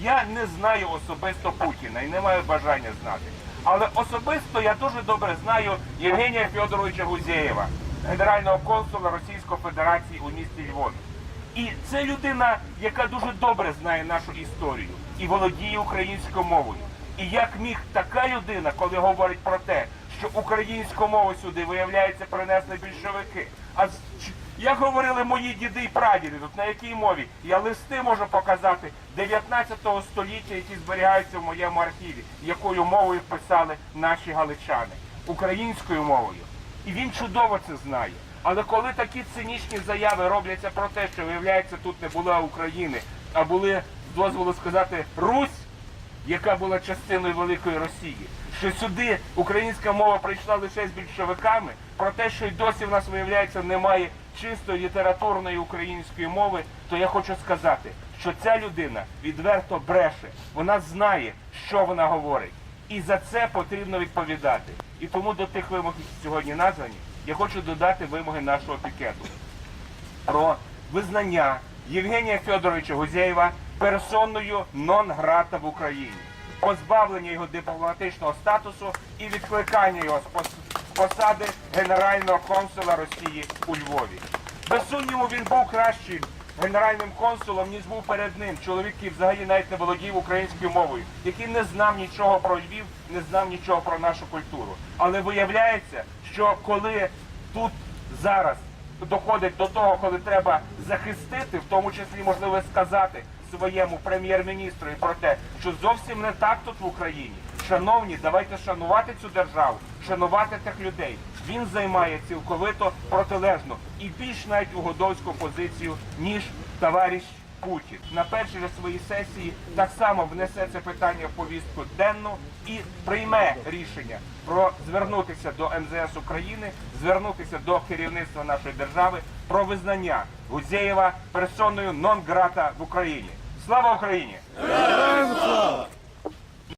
Я не знаю особисто Путіна і не маю бажання знати. Але особисто я дуже добре знаю Євгенія Федоровича Гузєєва, генерального консула Російської Федерації у місті Львові. І це людина, яка дуже добре знає нашу історію і володіє українською мовою. І як міг така людина, коли говорить про те, що українську мову сюди, виявляється, принесли більшовики. А як говорили мої діди і прадіди, тут на якій мові? Я листи можу показати 19 століття, які зберігаються в моєму архіві, якою мовою писали наші галичани, українською мовою. І він чудово це знає. Але коли такі цинічні заяви робляться про те, що виявляється, тут не було України, а були, дозволу сказати, Русь, яка була частиною великої Росії, що сюди українська мова прийшла лише з більшовиками, про те, що й досі в нас виявляється немає чистої літературної української мови, то я хочу сказати, що ця людина відверто бреше, вона знає, що вона говорить, і за це потрібно відповідати. І тому до тих вимог, які сьогодні названі, я хочу додати вимоги нашого пікету про визнання Євгенія Федоровича Гузєєва персоною нон-грата в Україні, позбавлення його дипломатичного статусу і відкликання його з посади генерального консула Росії у Львові. Без сумніву, він був кращим генеральним консулом, ніж був перед ним. Чоловік, який взагалі навіть не володів українською мовою, який не знав нічого про Львів, не знав нічого про нашу культуру. Але виявляється, що коли тут зараз доходить до того, коли треба захистити, в тому числі можливо сказати своєму прем'єр-міністру про те, що зовсім не так тут в Україні. Шановні, давайте шанувати цю державу, шанувати тих людей. Він займає цілковито протилежну і більш навіть угодовську позицію, ніж товариш Путін. На першій же своїй сесії так само внесе це питання в повістку денну і прийме рішення про звернутися до МЗС України, звернутися до керівництва нашої держави про визнання Гузєєва персоною нон-грата в Україні. Слава Україні! Слава!